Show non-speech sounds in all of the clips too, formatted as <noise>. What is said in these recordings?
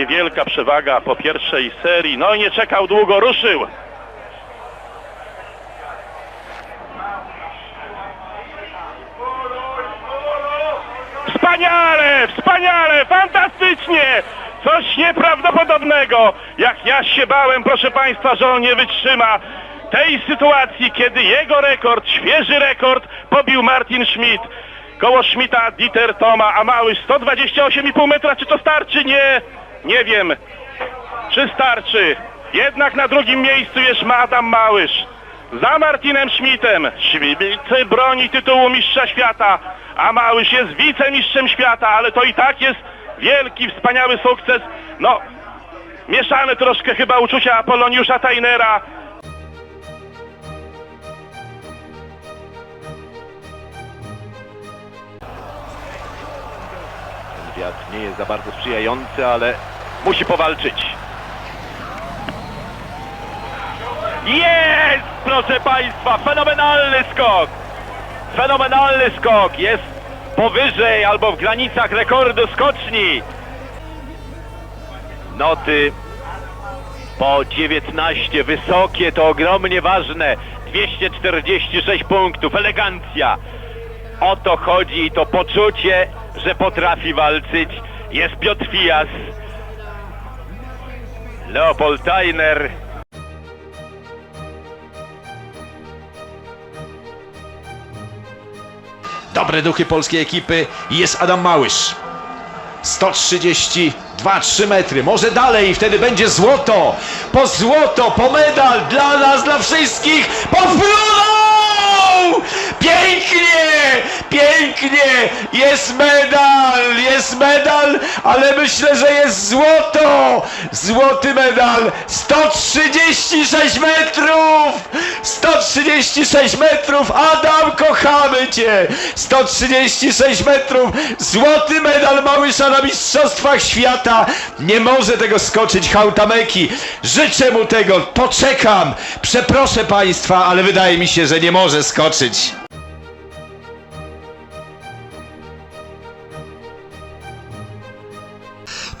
Niewielka przewaga po pierwszej serii. No i nie czekał długo, ruszył. Wspaniale, wspaniale, fantastycznie! Coś nieprawdopodobnego! Jak ja się bałem, proszę Państwa, że on nie wytrzyma tej sytuacji, kiedy jego rekord, świeży rekord, pobił Martin Schmidt. Koło Schmidta Dieter Toma, a mały 128,5 metra. Czy to starczy? Nie, nie wiem. Czy starczy? Jednak na drugim miejscu jest Adam Małysz. Za Martinem Schmidtem. Schmidt broni tytułu mistrza świata, a Małysz jest wicemistrzem świata, ale to i tak jest wielki, wspaniały sukces. No, mieszane troszkę chyba uczucia Apoloniusza Tainera. Ten wiatr nie jest za bardzo sprzyjający, ale musi powalczyć. Jest! Proszę Państwa, fenomenalny skok! Fenomenalny skok! Jest powyżej albo w granicach rekordu skoczni. Noty po 19, wysokie, to ogromnie ważne. 246 punktów, elegancja. O to chodzi i to poczucie, że potrafi walczyć. Jest Piotr Fijas. Leopold Tajner. Dobre duchy polskiej ekipy i jest Adam Małysz. 132, 3 metry, może dalej, wtedy będzie złoto, po złoto, po medal dla nas, dla wszystkich, powrócą! Pięknie, pięknie, jest medal, jest medal, ale myślę, że jest złoto, złoty medal, 136 metrów, 136 metrów, Adam, kochamy Cię, 136 metrów, złoty medal Małysza na Mistrzostwach Świata, nie może tego skoczyć Hautameki, życzę mu tego, poczekam, przeproszę Państwa, ale wydaje mi się, że nie może skoczyć.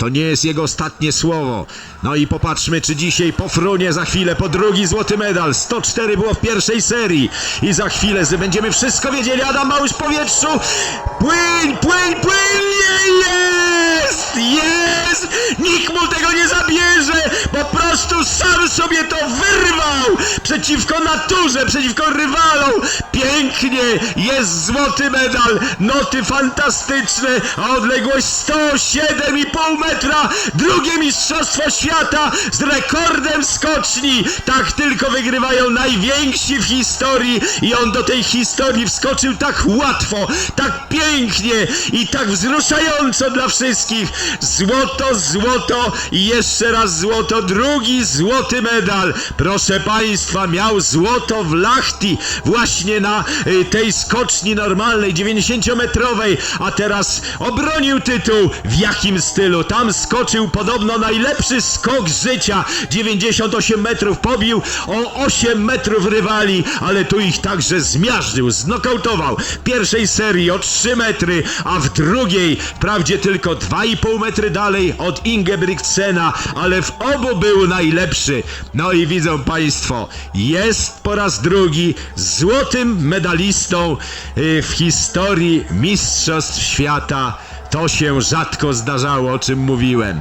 To nie jest jego ostatnie słowo. No i popatrzmy, czy dzisiaj pofrunie za chwilę po drugi złoty medal. 104 było w pierwszej serii. I za chwilę będziemy wszystko wiedzieli. Adam Małysz w powietrzu. Płyń, płyń, płyń! Jest! Jest! Nikt mu tego nie zabierze! Po prostu sam sobie to wyrwał! Przeciwko naturze, przeciwko rywalom! Pięknie! Jest złoty medal! Noty fantastyczne! A odległość 107,5 metra! Drugie mistrzostwo świata z rekordem skoczni! Tak tylko wygrywają najwięksi w historii i on do tej historii wskoczył tak łatwo, tak pięknie i tak wzruszająco dla wszystkich. Złoto, złoto i jeszcze raz złoto, drugi złoty medal. Proszę Państwa, miał złoto w Lachti właśnie na y, tej skoczni normalnej, 90-metrowej, a teraz obronił tytuł. W jakim stylu? Tam skoczył podobno najlepszy skok życia. 98 metrów pobił o 8 metrów rywali, ale tu ich także zmiażdżył, znokautował. Pierwszej serii o 3 metry, a w drugiej wprawdzie tylko 2,5 metry dalej od Ingebrigtsena, ale w obu był najlepszy. No i widzą Państwo, jest po raz drugi złotym medalistą y, w historii Mistrzostw Świata. To się rzadko zdarzało, o czym mówiłem.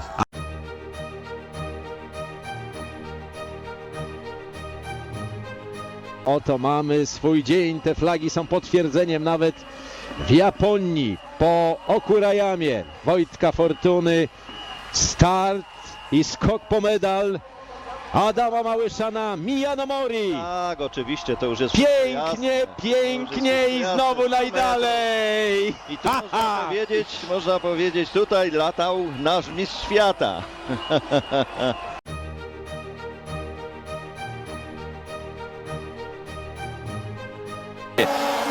Oto mamy swój dzień. Te flagi są potwierdzeniem nawet w Japonii po Okurajamie Wojtka Fortuny. Start i skok po medal Adama Małysza Miyano Mori. Tak, oczywiście, to już jest Pięknie, jasne. Pięknie jest i jasne, znowu najdalej. I tu można powiedzieć, można powiedzieć, tutaj latał nasz mistrz świata. <laughs>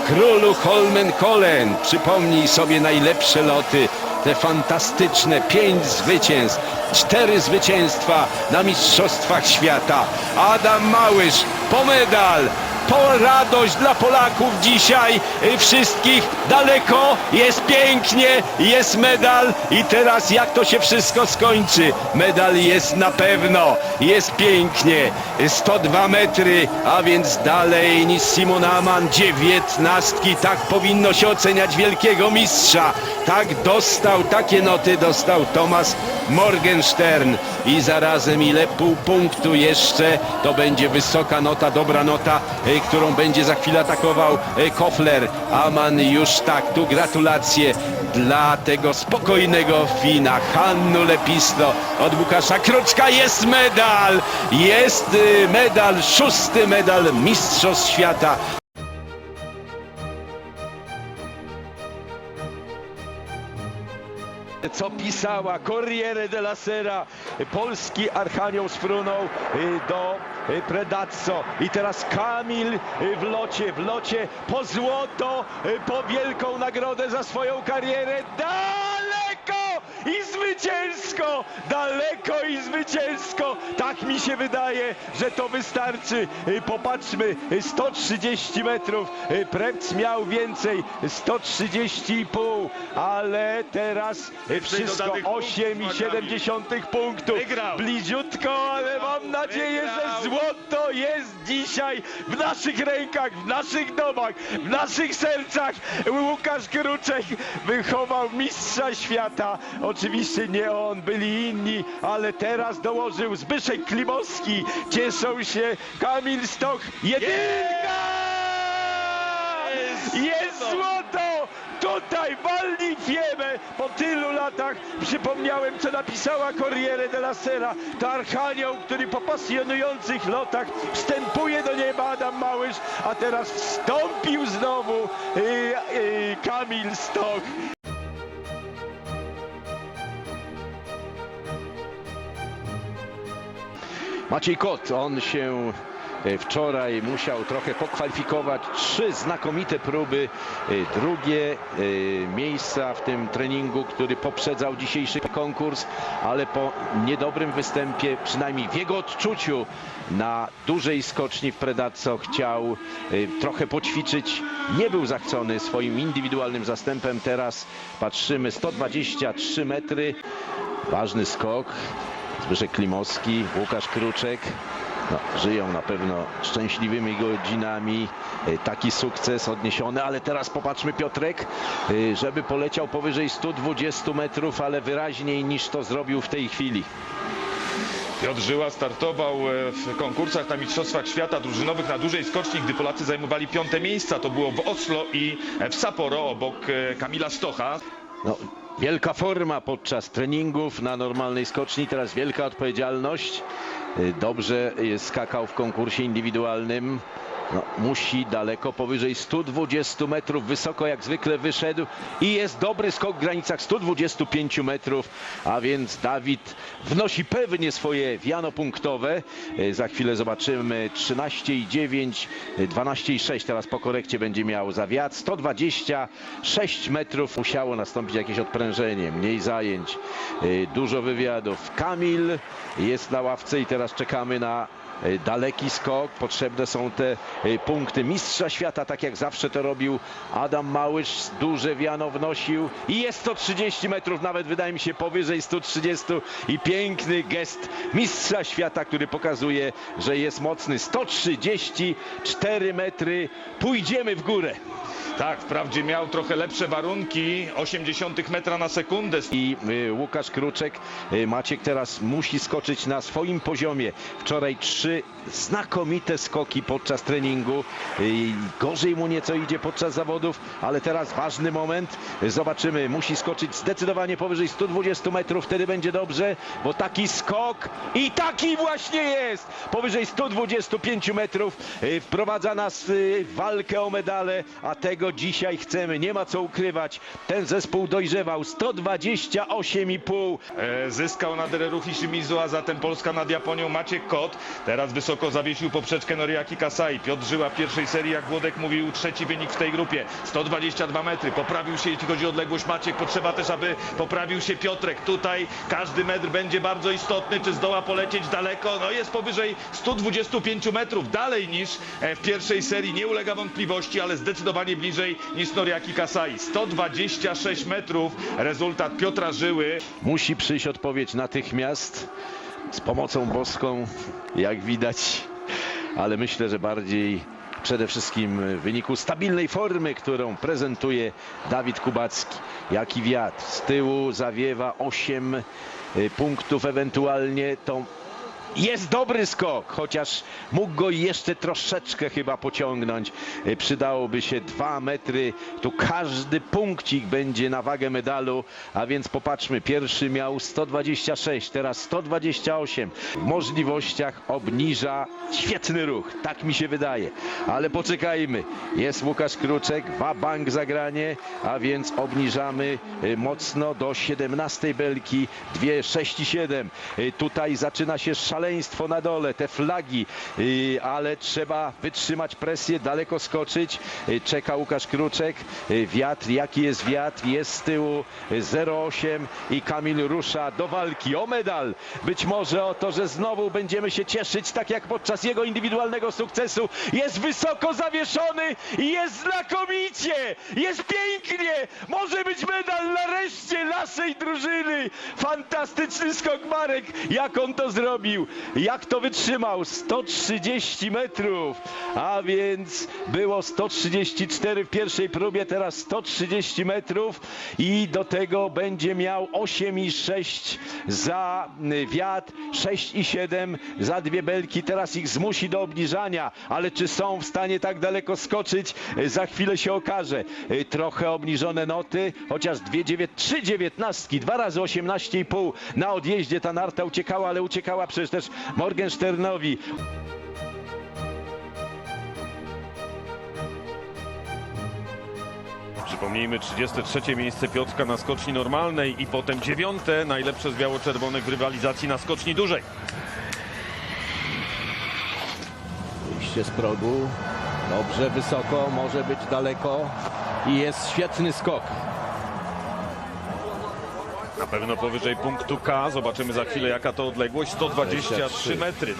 Królu Holmenkollen, przypomnij sobie najlepsze loty, te fantastyczne pięć zwycięstw, cztery zwycięstwa na Mistrzostwach Świata. Adam Małysz po medal, to radość dla Polaków dzisiaj y, wszystkich. Daleko, jest pięknie, jest medal i teraz jak to się wszystko skończy? Medal jest na pewno, jest pięknie. 102 metry, a więc dalej niż Simon Aman, dziewiętnastki. Tak powinno się oceniać wielkiego mistrza. Tak dostał, takie noty dostał Thomas Morgenstern i zarazem ile pół punktu jeszcze to będzie wysoka nota, dobra nota, e, którą będzie za chwilę atakował e, Kofler. Aman już tak, tu gratulacje dla tego spokojnego Fina, Hannu Lepisto od Łukasza Kruczka jest medal, jest e, medal, szósty medal Mistrzostw Świata. Co pisała Corriere della Sera. Polski Archanioł sprunął y, do y, Predazzo i teraz Kamil y, w locie, w locie po złoto, po wielką nagrodę za swoją karierę. Daleko i zwycięsko! Daleko i zwycięsko! Tak mi się wydaje, że to wystarczy. Y, Popatrzmy, y, 130 metrów. Y, Prepc miał więcej, 130,5, ale teraz y, wszystko dodanych punktów 8,7 punktów. Bliziutko, ale mam nadzieję, że jest dzisiaj w naszych rękach, w naszych domach, w naszych sercach. Łukasz Kruczek wychował mistrza świata. Oczywiście nie on, byli inni, ale teraz dołożył Zbyszek Klimowski. Cieszą się Kamil Stoch. Jedynka! Jest złoto! Tutaj walni fiemę po tylu latach. Przypomniałem, co napisała Corriere della Sera. To Archanioł, który po pasjonujących lotach wstępuje do nieba Adam Małysz, a teraz wstąpił znowu y, y, Kamil Stoch. Maciej Kot, on się wczoraj musiał trochę pokwalifikować. Trzy znakomite próby, e, drugie e, miejsca w tym treningu, który poprzedzał dzisiejszy konkurs, ale po niedobrym występie, przynajmniej w jego odczuciu na dużej skoczni w Predazzo chciał e, trochę poćwiczyć. Nie był zachcony swoim indywidualnym zastępem. Teraz patrzymy 123 metry. Ważny skok. Zbyszek Klimowski, Łukasz Kruczek. No, żyją na pewno szczęśliwymi godzinami. E, Taki sukces odniesiony, ale teraz popatrzmy Piotrek, e, żeby poleciał powyżej 120 metrów, ale wyraźniej niż to zrobił w tej chwili. Piotr Żyła startował e, w konkursach na Mistrzostwach Świata drużynowych na dużej skoczni, gdy Polacy zajmowali piąte miejsca. To było w Oslo i w Sapporo obok Kamila Stocha. No, wielka forma podczas treningów na normalnej skoczni, teraz wielka odpowiedzialność. Y, Dobrze y, skakał w konkursie indywidualnym. No, musi daleko powyżej 120 metrów, wysoko jak zwykle wyszedł i jest dobry skok w granicach 125 metrów, a więc Dawid wnosi pewnie swoje wiano punktowe. Y, Za chwilę zobaczymy 13,9, y, 12,6 teraz po korekcie będzie miał za wiatr. 126 metrów musiało nastąpić jakieś odprężenie, mniej zajęć, y, dużo wywiadów. Kamil jest na ławce i teraz czekamy na daleki skok. Potrzebne są te y, punkty mistrza świata, tak jak zawsze to robił Adam Małysz. Duże wiano wnosił i jest 130 metrów, nawet wydaje mi się powyżej 130 i piękny gest mistrza świata, który pokazuje, że jest mocny. 134 metry, pójdziemy w górę. Tak, wprawdzie miał trochę lepsze warunki, 80 metra na sekundę. i y, Łukasz Kruczek. Y, Maciek teraz musi skoczyć na swoim poziomie. Wczoraj trzy znakomite skoki podczas treningu. Y, Gorzej mu nieco idzie podczas zawodów, ale teraz ważny moment. Zobaczymy, musi skoczyć zdecydowanie powyżej 120 metrów, wtedy będzie dobrze, bo taki skok i taki właśnie jest. Powyżej 125 metrów y, wprowadza nas y, walkę o medale, a tego Tego dzisiaj chcemy, nie ma co ukrywać. Ten zespół dojrzewał 128,5. E, Zyskał nad Reruchi Shimizu, a zatem Polska nad Japonią Maciek Kot. Teraz wysoko zawiesił poprzeczkę Noriaki Kasai. Piotr Żyła w pierwszej serii, jak Włodek mówił, trzeci wynik w tej grupie. 122 metry. Poprawił się, jeśli chodzi o odległość Maciek. Potrzeba też, aby poprawił się Piotrek. Tutaj każdy metr będzie bardzo istotny. Czy zdoła polecieć daleko? No jest powyżej 125 metrów. Dalej niż e, w pierwszej serii. Nie ulega wątpliwości, ale zdecydowanie bliżej niż Noriaki Kasai. 126 metrów. Rezultat Piotra Żyły. Musi przyjść odpowiedź natychmiast z pomocą boską, jak widać, ale myślę, że bardziej przede wszystkim w wyniku stabilnej formy, którą prezentuje Dawid Kubacki. Jaki wiatr. Z tyłu zawiewa 8 punktów ewentualnie. To jest dobry skok, chociaż mógł go jeszcze troszeczkę chyba pociągnąć. Y, Przydałoby się dwa metry. Tu każdy punkcik będzie na wagę medalu, a więc popatrzmy. Pierwszy miał 126, teraz 128. W możliwościach obniża świetny ruch, tak mi się wydaje. Ale poczekajmy. Jest Łukasz Kruczek, bank zagranie, a więc obniżamy y, mocno do 17 belki, 2, 6 i 7. Y, Tutaj zaczyna się szaleństwo na dole, te flagi, y, ale trzeba wytrzymać presję, daleko skoczyć. Y, Czeka Łukasz Kruczek, Y, wiatr, jaki jest wiatr, jest z tyłu y, 0,8 i Kamil rusza do walki o medal. Być może o to, że znowu będziemy się cieszyć, tak jak podczas jego indywidualnego sukcesu. Jest wysoko zawieszony i jest znakomicie, jest pięknie, może być medal nareszcie naszej drużyny. Fantastyczny skok Marek, jak on to zrobił, jak to wytrzymał, 130 metrów, a więc było 134 w pierwszej próbie, teraz 130 metrów i do tego będzie miał 8,6 za y, wiatr, 6,7 za dwie belki, teraz ich zmusi do obniżania, ale czy są w stanie tak daleko skoczyć, y, za chwilę się okaże. Y, Trochę obniżone noty, chociaż dwie dziewię- trzy dziewiętnastki, dwa razy 18,5 na odjeździe. Ta narta uciekała, ale uciekała przecież też Morgensternowi. Przypomnijmy 33 miejsce Piotrka na skoczni normalnej i potem dziewiąte najlepsze z biało-czerwonych w rywalizacji na skoczni dużej. Wyjście z progu. Dobrze, wysoko, może być daleko. I jest świetny skok. Pewno powyżej punktu K. Zobaczymy za chwilę jaka to odległość. 123 metry.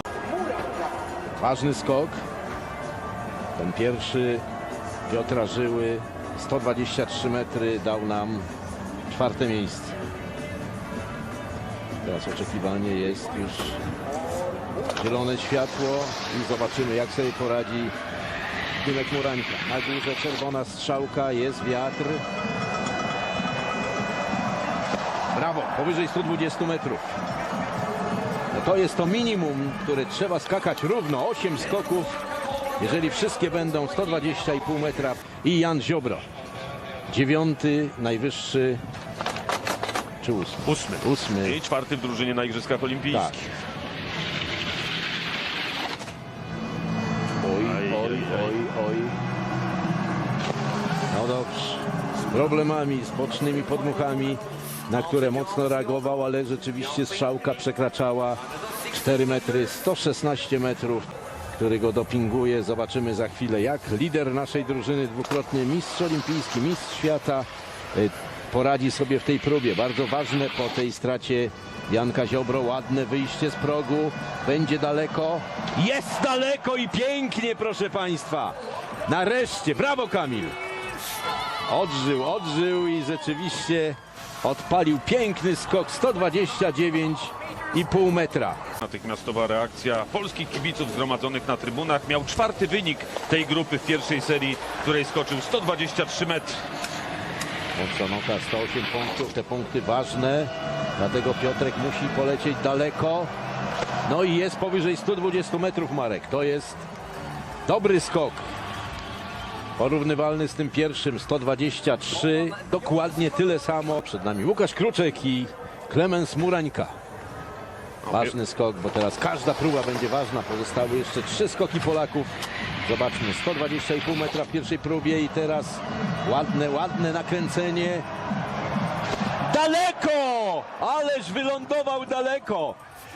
Ważny skok. Ten pierwszy Piotra Żyły 123 metry dał nam czwarte miejsce. Teraz oczekiwanie jest już zielone światło i zobaczymy jak sobie poradzi Dymek Murańka. Na górze czerwona strzałka, jest wiatr. Brawo, powyżej 120 metrów. No to jest to minimum, które trzeba skakać równo. 8 skoków, jeżeli wszystkie będą 120,5 metra. I Jan Ziobro. Dziewiąty, najwyższy, czy ósmy? Ósmy. Ósmy. I czwarty w drużynie na Igrzyskach Tak. Olimpijskich. Oj, Aj, oj, aj, aj. oj, oj. No dobrze. Z problemami, z bocznymi podmuchami, na które mocno reagował, ale rzeczywiście strzałka przekraczała 4 metry, 116 metrów, który go dopinguje. Zobaczymy za chwilę, jak lider naszej drużyny, dwukrotnie mistrz olimpijski, mistrz świata, y, poradzi sobie w tej próbie. Bardzo ważne po tej stracie Janka Ziobro, ładne wyjście z progu, będzie daleko, jest daleko i pięknie, proszę Państwa. Nareszcie, brawo Kamil. Odżył, odżył i rzeczywiście odpalił piękny skok 129,5 metra. Natychmiastowa reakcja polskich kibiców zgromadzonych na trybunach. Miał czwarty wynik tej grupy w pierwszej serii, w której skoczył 123 metry. Mocno nota 108 punktów, te punkty ważne, dlatego Piotrek musi polecieć daleko. No i jest powyżej 120 metrów Marek, to jest dobry skok. Porównywalny z tym pierwszym 123, dokładnie tyle samo. Przed nami Łukasz Kruczek i Klemens Murańka. Ważny skok, bo teraz każda próba będzie ważna. Pozostały jeszcze trzy skoki Polaków. Zobaczmy, 120,5 metra w pierwszej próbie i teraz ładne, ładne nakręcenie. Daleko! Ależ wylądował daleko.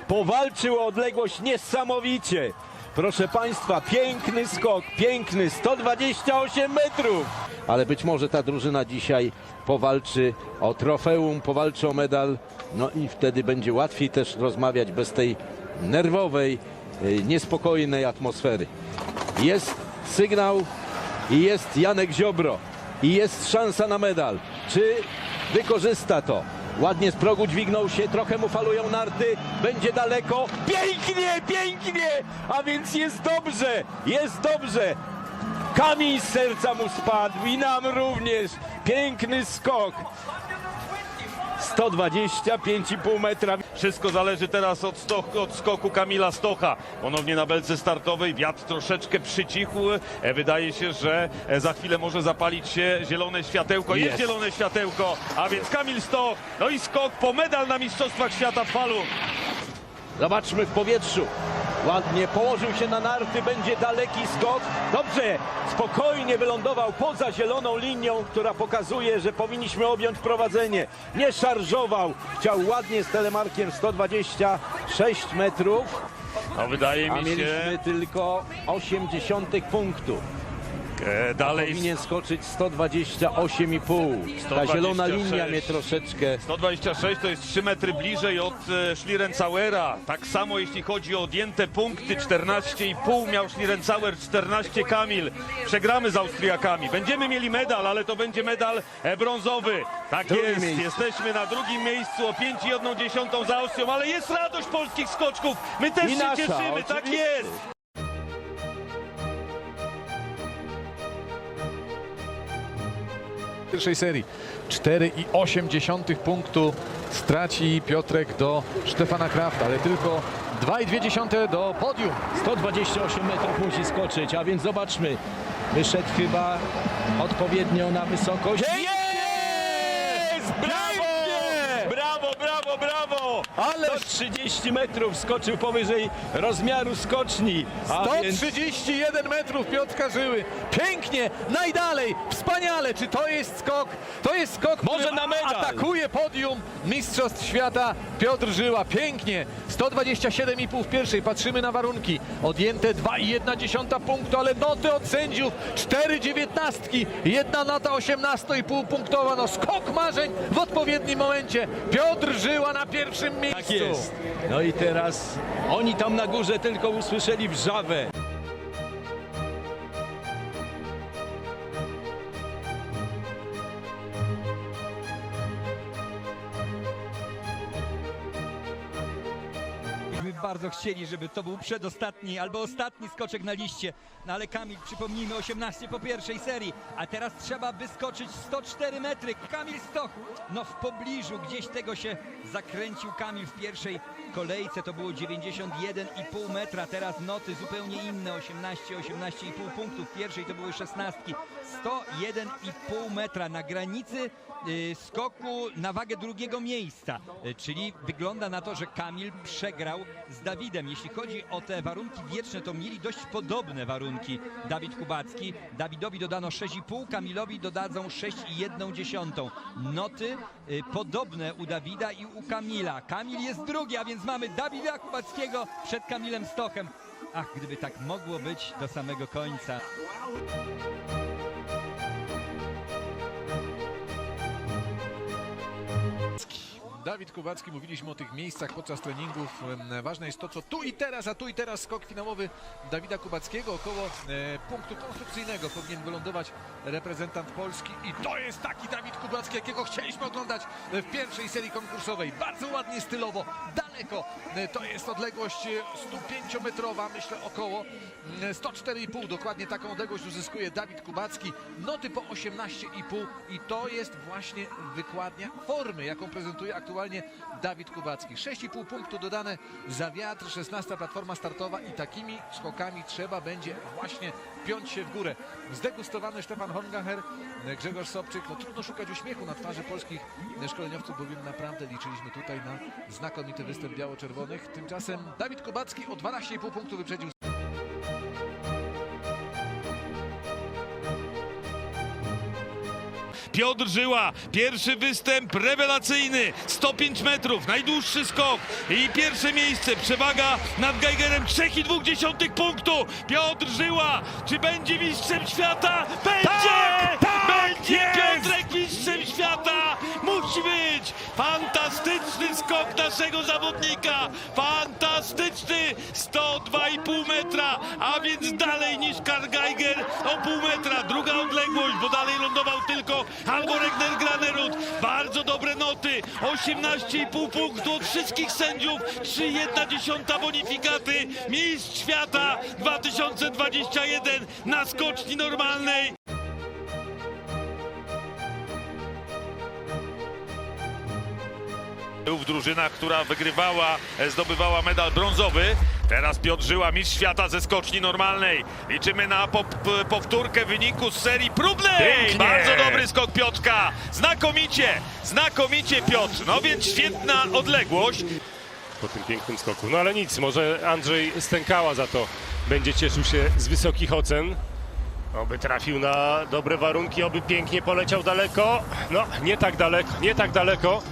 Powalczył o odległość niesamowicie. Proszę Państwa, piękny skok, piękny, 128 metrów. Ale być może ta drużyna dzisiaj powalczy o trofeum, powalczy o medal. No i wtedy będzie łatwiej też rozmawiać bez tej nerwowej, y, niespokojnej atmosfery. Jest sygnał i jest Janek Ziobro i jest szansa na medal. Czy wykorzysta to? Ładnie z progu dźwignął się, trochę mu falują narty, będzie daleko. Pięknie, pięknie! A więc jest dobrze, jest dobrze. Kamień z serca mu spadł i nam również. Piękny skok. 125,5 metra. Wszystko zależy teraz od, stok, od skoku Kamila Stocha. Ponownie na belce startowej wiatr troszeczkę przycichł. E, Wydaje się, że e, za chwilę może zapalić się zielone światełko. Jest, Jest. zielone światełko, a więc Kamil Stoch. No i skok po medal na Mistrzostwach Świata w falu. Zobaczmy w powietrzu. Ładnie położył się na narty, będzie daleki skok. Dobrze, spokojnie wylądował poza zieloną linią, która pokazuje, że powinniśmy objąć prowadzenie. Nie szarżował, chciał ładnie z telemarkiem 126 metrów, No wydaje a mi się, mieliśmy tylko 80 punktu. E, dalej Powinien skoczyć 128,5. Ta zielona 126. linia mnie troszeczkę 126 to jest 3 metry bliżej od e, Schlierencauera. Tak samo jeśli chodzi o odjęte punkty, 14,5 miał Schlierencauer, 14 Kamil. Przegramy z Austriakami. Będziemy mieli medal, ale to będzie medal e, brązowy. Tak Drugie jest, miejsce. jesteśmy na drugim miejscu o 5,1 za Austrią, ale jest radość polskich skoczków. My też I się nasza, cieszymy, tak oczywiście. jest. Pierwszej serii. 4,8 punktu straci Piotrek do Stefana Krafta, ale tylko 2,2 do podium. 128 metrów musi skoczyć, a więc zobaczmy. Wyszedł chyba odpowiednio na wysokość. Jest! Brawo! Brawo! Ale 30 metrów skoczył powyżej rozmiaru skoczni. A więc 131 metrów Piotrka Żyły. Pięknie, najdalej, wspaniale. Czy to jest skok? To jest skok, Może na medal. atakuje podium Mistrzostw Świata Piotr Żyła. Pięknie, 127,5 w pierwszej. Patrzymy na warunki. Odjęte 2,1 punktu, ale noty od sędziów 4 dziewiętnastki, jedna nota 18,5 punktowa. No skok marzeń w odpowiednim momencie. Piotr Żyła na pierwszym miejscu. tak jest. No i teraz oni tam na górze tylko usłyszeli wrzawę. Bardzo chcieli, żeby to był przedostatni albo ostatni skoczek na liście. No ale Kamil, przypomnijmy, 18 po pierwszej serii, a teraz trzeba wyskoczyć 104 metry. Kamil Stoch, no w pobliżu gdzieś tego się zakręcił Kamil w pierwszej kolejce. To było 91,5 metra, teraz noty zupełnie inne, 18, 18,5 punktów. W pierwszej to były 16. 101,5 metra na granicy y, skoku na wagę drugiego miejsca. Y, Czyli wygląda na to, że Kamil przegrał z Dawidem. Jeśli chodzi o te warunki wieczne, to mieli dość podobne warunki Dawid Kubacki. Dawidowi dodano 6,5, Kamilowi dodadzą 6,1. Noty y, podobne u Dawida i u Kamila. Kamil jest drugi, a więc mamy Dawida Kubackiego przed Kamilem Stochem. Ach, gdyby tak mogło być do samego końca. Dawid Kubacki, mówiliśmy o tych miejscach podczas treningów. Ważne jest to, co tu i teraz, a tu i teraz skok finałowy Dawida Kubackiego. Około e, punktu konstrukcyjnego powinien wylądować reprezentant Polski. I to jest taki Dawid Kubacki, jakiego chcieliśmy oglądać w pierwszej serii konkursowej. Bardzo ładnie, stylowo, daleko. E, To jest odległość e, 105-metrowa, myślę około mm, 104,5. Dokładnie taką odległość uzyskuje Dawid Kubacki. Noty po 18,5 i to jest właśnie wykładnia formy, jaką prezentuje aktualnie Dawid Kubacki. 6,5 punktu dodane za wiatr, 16 platforma startowa i takimi skokami trzeba będzie właśnie piąć się w górę. Zdegustowany Stefan Hongacher, Grzegorz Sobczyk. No trudno szukać uśmiechu na twarzy polskich szkoleniowców, bowiem naprawdę liczyliśmy tutaj na znakomity występ w biało-czerwonych. Tymczasem Dawid Kubacki o 12,5 punktu wyprzedził Piotr Żyła, pierwszy występ rewelacyjny, 105 metrów, najdłuższy skok i pierwsze miejsce, przewaga nad Geigerem 3,2 punktu. Piotr Żyła, czy będzie mistrzem świata? Będzie! będzie Piotrek mistrzem naszego zawodnika! Fantastyczny! 102,5 metra, a więc dalej niż Karl Geiger o pół metra. Druga odległość, bo dalej lądował tylko Albo Regner Granerud. Bardzo dobre noty. 18,5 punktu od wszystkich sędziów. 3,1 bonifikaty. Mistrz świata 2021 na skoczni normalnej. Był w drużynach, która wygrywała, e, zdobywała medal brązowy. Teraz Piotr Żyła, mistrz świata ze skoczni normalnej. Liczymy na pop- p- powtórkę wyniku z serii próbnej. Pięknie. Bardzo dobry skok Piotrka. Znakomicie, znakomicie Piotr. No więc świetna odległość. po tym pięknym skoku. No ale nic, może Andrzej Stękała za to będzie cieszył się z wysokich ocen. Oby trafił na dobre warunki, oby pięknie poleciał daleko. No, nie tak daleko, nie tak daleko,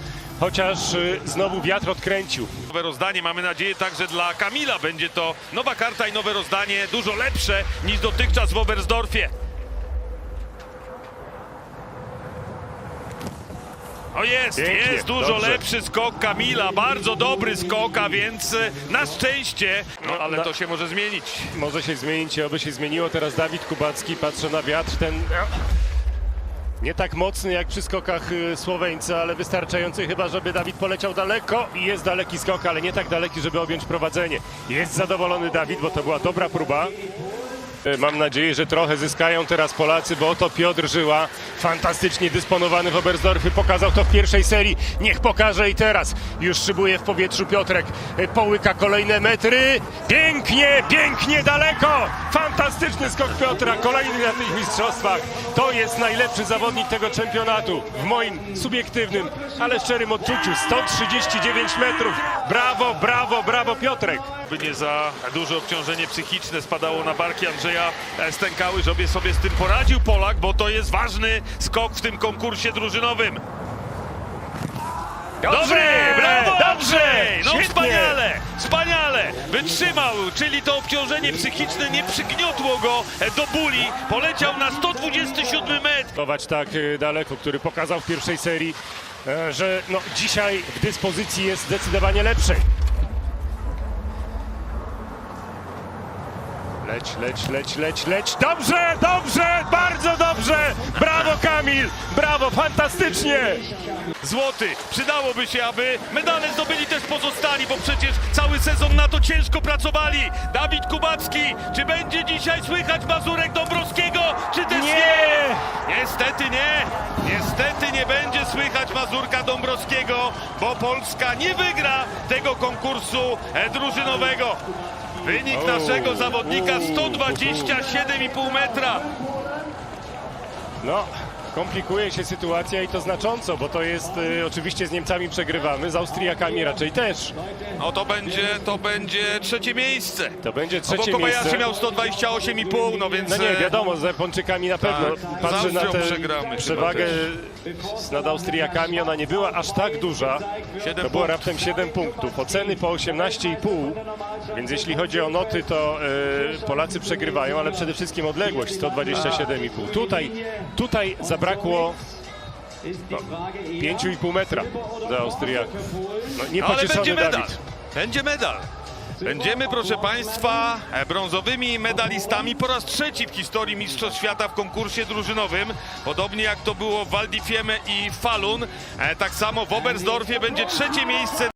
chociaż y, znowu wiatr odkręcił. Nowe rozdanie, mamy nadzieję także dla Kamila. Będzie to nowa karta i nowe rozdanie, dużo lepsze niż dotychczas w Oberstdorfie. O jest, Pięknie, jest dużo dobrze. lepszy skok Kamila, bardzo dobry skok, a więc e, na szczęście, no ale na- to się może zmienić. Może się zmienić, oby się zmieniło. Teraz Dawid Kubacki, patrzę na wiatr, ten nie tak mocny jak przy skokach y, Słoweńca, ale wystarczający chyba, żeby Dawid poleciał daleko i jest daleki skok, ale nie tak daleki, żeby objąć prowadzenie. Jest zadowolony Dawid, bo to była dobra próba. Y, Mam nadzieję, że trochę zyskają teraz Polacy, bo oto Piotr Żyła, fantastycznie dysponowany w Oberstdorfie, pokazał to w pierwszej serii. Niech pokaże i teraz. Już szybuje w powietrzu Piotrek, y, połyka kolejne metry. Pięknie, pięknie daleko! Fantastyczny skok Piotra, kolejny na tych mistrzostwach. To jest najlepszy zawodnik tego czempionatu, w moim subiektywnym, ale szczerym odczuciu. 139 metrów. Brawo, brawo, brawo Piotrek! By nie za duże obciążenie psychiczne spadało na barki Andrzeja e, Stękały, żeby sobie z tym poradził Polak, bo to jest ważny skok w tym konkursie drużynowym. Dobrze, brawo dobrze! No świetnie. wspaniale, wspaniale! Wytrzymał, czyli to obciążenie psychiczne nie przygniotło go do bóli. Poleciał na 127 metr. Chować tak y, daleko, który pokazał w pierwszej serii, e, że no, dzisiaj w dyspozycji jest zdecydowanie lepszej. Leć, leć, leć, leć, leć. Dobrze, dobrze, bardzo dobrze. Brawo Kamil, brawo, fantastycznie. Złoty. Przydałoby się, aby medale zdobyli też pozostali, bo przecież cały sezon na to ciężko pracowali. Dawid Kubacki, czy będzie dzisiaj słychać Mazurek Dąbrowskiego, czy też nie? Nie! Niestety nie. Niestety nie będzie słychać Mazurka Dąbrowskiego, bo Polska nie wygra tego konkursu e, drużynowego. Wynik naszego zawodnika o, 127,5 metra. No, komplikuje się sytuacja i to znacząco, bo to jest y, oczywiście z Niemcami przegrywamy, z Austriakami raczej też. No to będzie, to będzie trzecie miejsce. To będzie No bo trzecie Kobayashi miejsce. miał 128,5, no więc... No nie, e, wiadomo, z Japończykami na pewno. z Patrzę na Austrią tę przegramy przewagę chyba nad Austriakami, ona nie była aż tak duża. To było raptem 7 punktów. Oceny po 18,5, więc jeśli chodzi o noty, to e, Polacy przegrywają, ale przede wszystkim odległość 127,5. Tutaj, tutaj zabrakło no, 5,5 metra do Austriaków. No, No, ale będzie medal. Dawid. Będzie medal. Będziemy, proszę Państwa, brązowymi medalistami po raz trzeci w historii Mistrzostw Świata w konkursie drużynowym. Podobnie jak to było w Waldifieme i Falun, e, tak samo w Oberstdorfie będzie trzecie miejsce